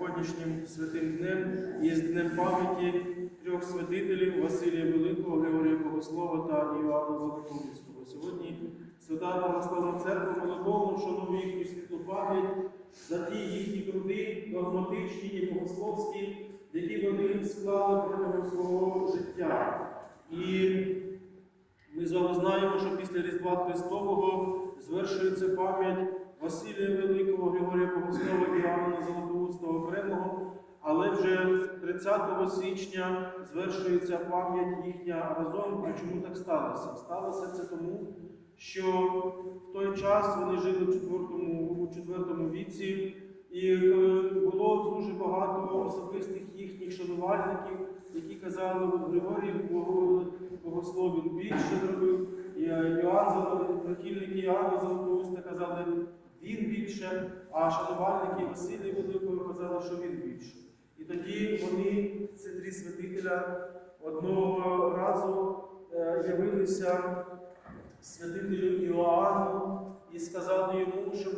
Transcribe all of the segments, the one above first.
сьогоднішнім святим днем і з днем пам'яті трьох святителів Василія Великого, Георгія Богослова та Іоанна Золотоустого. Сьогодні Свята Православна Церква молитовно вшанує їхню світлу пам'ять за ті їхні труди, догматичні і богословські, які вони склали протягом свого життя. І ми з вами знаємо, що після Різдва Христового звершується пам'ять Василія Великого, Григорія Богослова і Іоанна Золотоустого окремого, але вже 30 січня звершується пам'ять їхня разом. А чому так сталося? Сталося це тому, що в той час вони жили в четвертому, у четвертому віці, і е, було дуже багато особистих їхніх шанувальників, які казали, от Григорій Бого- більше зробив, е, Іоанн Золо- прихильники Іоанна Золотоуста казали, він більше, а шанувальники Василія Великого казали, що він більше. І тоді ці три святителя, одного разу е, явилися святителю Іоанну і сказали йому, щоб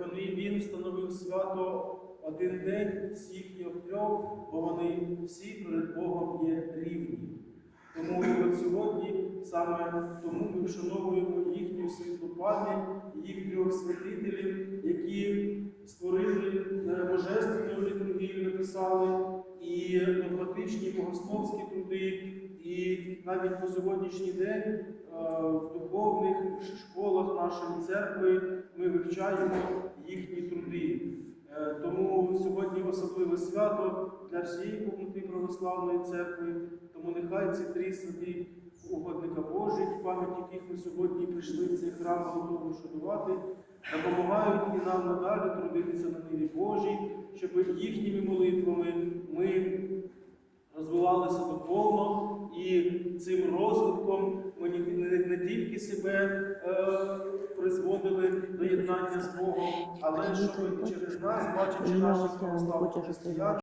вони, він встановив свято один день всіх їх трьох, бо вони всі перед Богом є рівні. Тому і от сьогодні саме тому ми вшановуємо їхню світлу пам'ять, їх трьох святителів, які створили е, божественну літургію, написали і богословські труди, і навіть по сьогоднішній день е, в духовних школах нашої церкви ми вивчаємо їхні труди. Е, Тому сьогодні особливе свято для всієї повноти православної церкви. Тому нехай ці три святі угодника Божі, в пам'ять яких ми сьогодні прийшли в цей храм готові шанувати, допомагають і нам надалі трудитися на ниві Божій, щоб їхніми молитвами ми розвивалися повно і цим розвитком ми не, тільки себе е, призводили до єднання з Богом, але щоб через нас, бачачи наших православних християн,